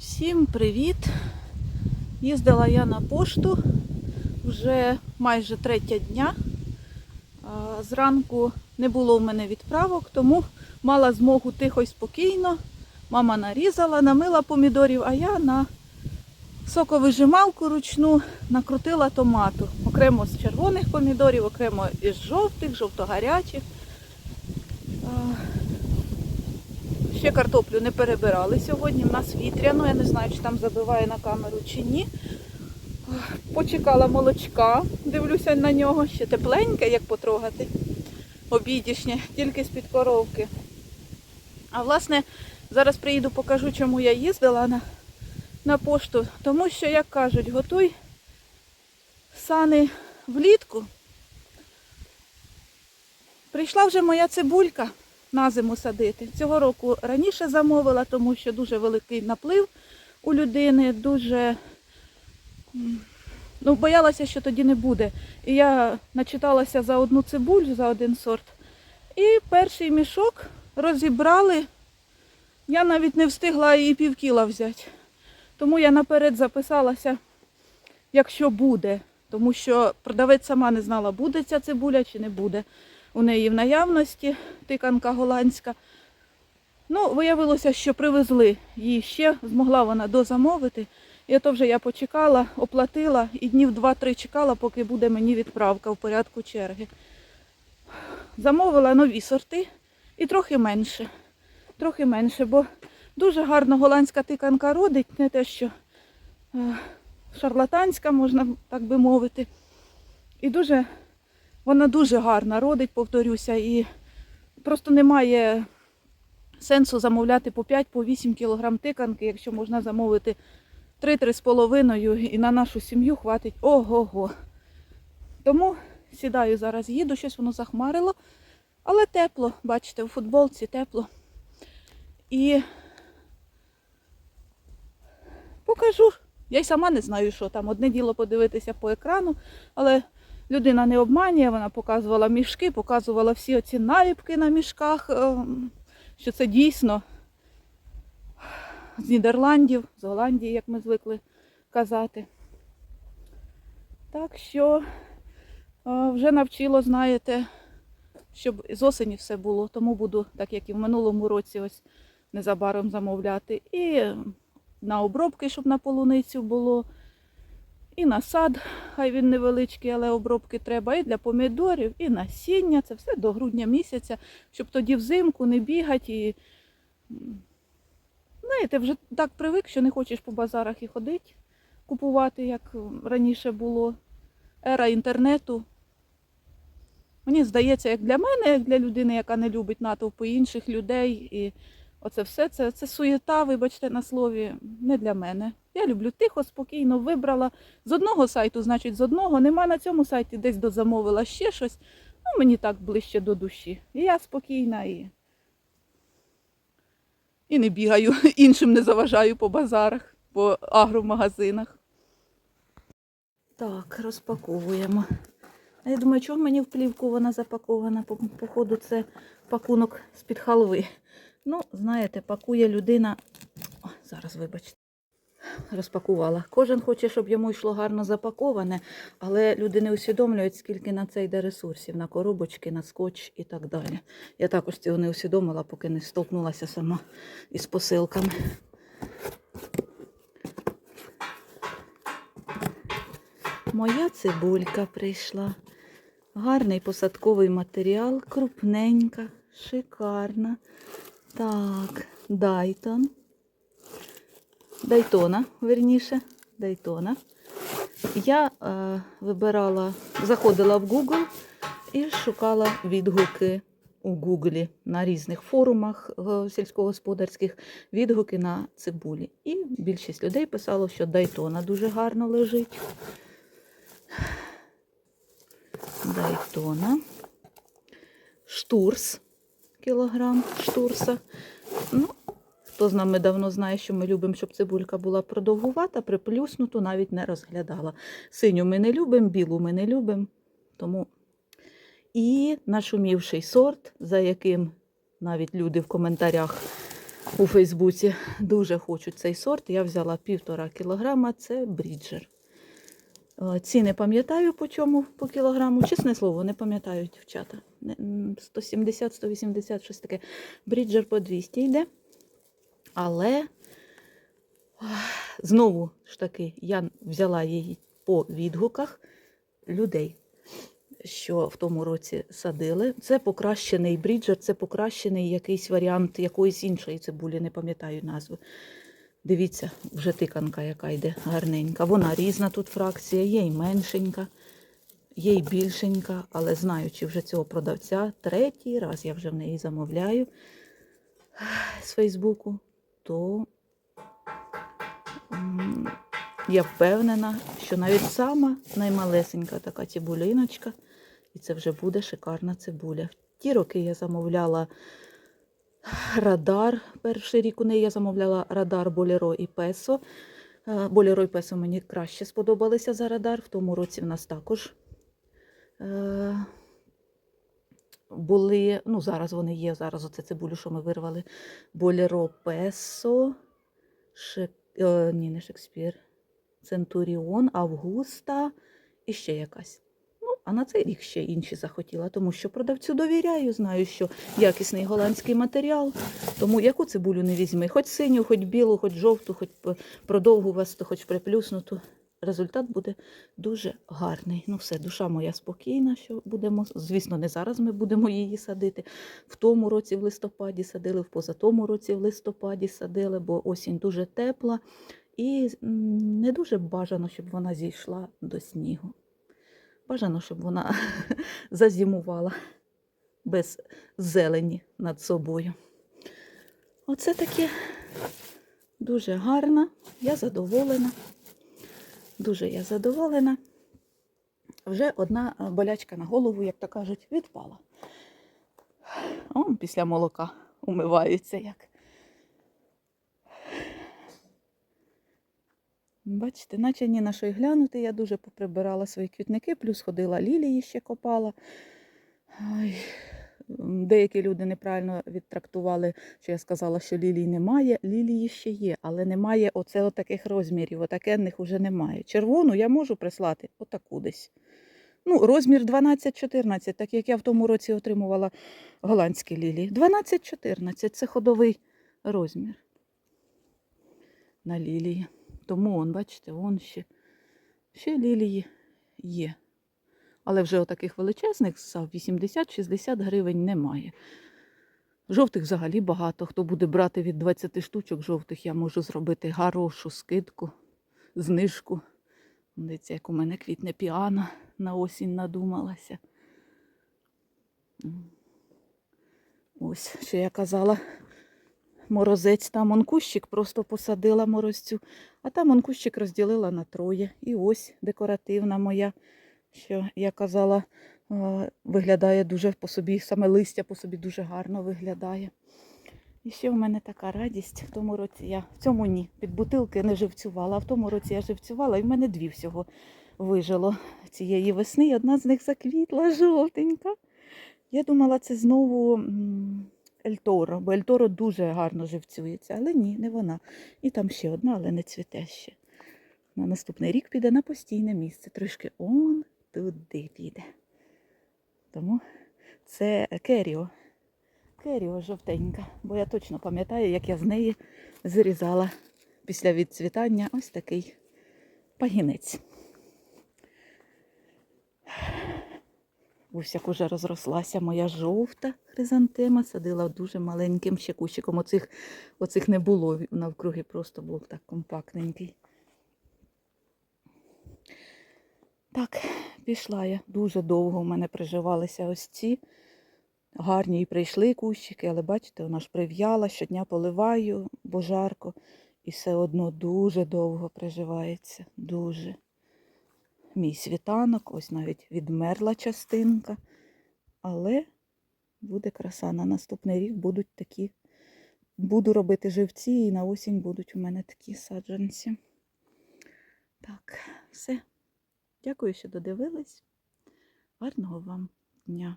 Всім привіт! Їздила я на пошту вже майже третя дня. Зранку не було в мене відправок, тому мала змогу тихо й спокійно. Мама нарізала, намила помідорів, а я на соковижималку ручну накрутила томату. Окремо з червоних помідорів, окремо із жовтих, жовто-гарячих. Ще картоплю не перебирали сьогодні. У нас вітряно, я не знаю, чи там забиває на камеру чи ні. Почекала молочка, дивлюся на нього, ще тепленьке, як потрогати. Обідішнє, тільки з-під коровки. А власне, зараз приїду, покажу, чому я їздила на, на пошту. Тому що, як кажуть, готуй сани влітку. Прийшла вже моя цибулька на зиму садити. Цього року раніше замовила, тому що дуже великий наплив у людини, дуже ну, боялася, що тоді не буде. І я начиталася за одну цибулю, за один сорт. І перший мішок розібрали. Я навіть не встигла і пів кіла взяти. Тому я наперед записалася, якщо буде. Тому що продавець сама не знала, буде ця цибуля чи не буде у неї в наявності тиканка голландська. Ну, виявилося, що привезли її ще, змогла вона дозамовити. І то вже я почекала, оплатила і днів 2-3 чекала, поки буде мені відправка в порядку черги. Замовила нові сорти і трохи менше. Трохи менше, бо дуже гарно голландська тиканка родить, не те, що е, шарлатанська, можна так би мовити. І дуже вона дуже гарна родить, повторюся, і просто немає сенсу замовляти по 5-8 кг тиканки, якщо можна замовити 3-3,5 і на нашу сім'ю хватить ого-го. Тому сідаю зараз, їду, щось воно захмарило, але тепло, бачите, у футболці тепло. І покажу. Я й сама не знаю, що там. Одне діло подивитися по екрану, але людина не обманює, вона показувала мішки, показувала всі оці наліпки на мішках, ем, що це дійсно з Нідерландів, з Голландії, як ми звикли казати. Так що е, вже навчило, знаєте, щоб з осені все було, тому буду, так як і в минулому році, ось незабаром замовляти. І на обробки, щоб на полуницю було. І на сад, хай він невеличкий, але обробки треба, і для помідорів, і насіння. Це все до грудня місяця, щоб тоді взимку не бігати. І... Знаєте, вже так привик, що не хочеш по базарах і ходити, купувати, як раніше було. Ера інтернету. Мені здається, як для мене, як для людини, яка не любить натовпи інших людей. І оце все це, це суєта, вибачте на слові, не для мене. Я люблю тихо, спокійно вибрала. З одного сайту, значить, з одного. Нема на цьому сайті, десь дозамовила ще щось. Ну, мені так ближче до душі. І я спокійна і. І не бігаю, іншим не заважаю по базарах, по агромагазинах. Так, розпаковуємо. Я думаю, чого мені в плівку вона запакована? По- Походу, це пакунок з-під халви. Ну, знаєте, пакує людина. О, зараз вибачте. Розпакувала. Кожен хоче, щоб йому йшло гарно запаковане, але люди не усвідомлюють, скільки на це йде ресурсів, на коробочки, на скотч і так далі. Я також цього не усвідомила, поки не столкнулася сама із посилками. Моя цибулька прийшла. Гарний посадковий матеріал, крупненька, шикарна. Так, Дайтон. Дайтона, верніше, Дайтона. Я е, вибирала, заходила в Google і шукала відгуки у Гуглі на різних форумах е, сільськогосподарських відгуки на цибулі. І більшість людей писало, що Дайтона дуже гарно лежить. Дайтона. Штурс кілограм штурса. Ну, хто з нами давно знає, що ми любимо, щоб цибулька була продовгувата, приплюснуту навіть не розглядала. Синю ми не любимо, білу ми не любимо. Тому і нашумівший сорт, за яким навіть люди в коментарях у Фейсбуці дуже хочуть цей сорт. Я взяла півтора кілограма, це бріджер. Е, Ці не пам'ятаю по чому по кілограму. Чесне слово, не пам'ятаю, дівчата. 170-180, щось таке. Бріджер по 200 йде. Але знову ж таки я взяла її по відгуках людей, що в тому році садили. Це покращений бріджер, це покращений якийсь варіант якоїсь іншої цибулі, не пам'ятаю назви. Дивіться, вже тиканка, яка йде гарненька. Вона різна тут фракція, є й меншенька, є й більшенька, але знаючи вже цього продавця, третій раз я вже в неї замовляю з Фейсбуку, то я впевнена, що навіть сама наймалесенька така цибулиночка, і це вже буде шикарна цибуля. В ті роки я замовляла радар. Перший рік у неї я замовляла радар Болеро і Песо. Болеро і Песо мені краще сподобалися за радар. В тому році в нас також е, були, ну зараз вони є, зараз оце цибулю, що ми вирвали. Болеро Песо, Шек... е, ні, не Шекспір, Центуріон, Августа і ще якась. А на цей рік ще інші захотіла, тому що продавцю довіряю, знаю, що якісний голландський матеріал. Тому яку цибулю не візьми, хоч синю, хоч білу, хоч жовту, хоч п- продовгу весту, хоч приплюснуту. Результат буде дуже гарний. Ну все, душа моя спокійна, що будемо. Звісно, не зараз ми будемо її садити. В тому році в листопаді садили, в позатому році в листопаді садили, бо осінь дуже тепла і не дуже бажано, щоб вона зійшла до снігу. Бажано, щоб вона зазимувала без зелені над собою. Оце таке дуже гарно. Я задоволена. Дуже я задоволена. Вже одна е, болячка на голову, як то кажуть, відпала. О, після молока умиваються як. Бачите, наче ні на що й глянути. Я дуже поприбирала свої квітники, плюс ходила лілії ще копала. Ой, деякі люди неправильно відтрактували, що я сказала, що лілій немає. Лілії ще є, але немає оце таких розмірів, отакенних уже немає. Червону я можу прислати отаку десь. Ну, розмір 12-14, так як я в тому році отримувала голландські лілії. 12-14 це ходовий розмір на лілії. Тому, он, бачите, вон ще, ще лілії є. Але вже отаких величезних за 80-60 гривень немає. Жовтих взагалі багато. Хто буде брати від 20 штучок жовтих, я можу зробити хорошу скидку, знижку. Дивіться, як у мене квітне піана на осінь надумалася. Ось, що я казала, морозець там он кущик просто посадила морозцю, а там он кущик розділила на троє. І ось декоративна моя, що я казала, виглядає дуже по собі, саме листя по собі дуже гарно виглядає. І ще в мене така радість. В тому році я в цьому ні, під бутилки не живцювала, а в тому році я живцювала, і в мене дві всього вижило цієї весни. І одна з них заквітла жовтенька. Я думала, це знову Ельторо, бо Ельторо дуже гарно живцюється, але ні, не вона. І там ще одна, але не цвіте ще. На наступний рік піде на постійне місце. Трошки он туди піде. Тому це Керіо. Керіо жовтенька, бо я точно пам'ятаю, як я з неї зрізала після відцвітання ось такий пагінець. Ось як уже розрослася моя жовта хризантема, садила дуже маленьким ще кущиком. Оцих, оцих не було навкруги, просто був так компактненький. Так, пішла я. Дуже довго в мене приживалися ось ці. Гарні і прийшли кущики, але бачите, вона ж прив'яла, щодня поливаю, бо жарко. І все одно дуже довго приживається. Дуже. Мій світанок, ось навіть відмерла частинка. Але буде краса. На наступний рік будуть такі. Буду робити живці, і на осінь будуть у мене такі саджанці. Так, все. Дякую, що додивились. Гарного вам дня.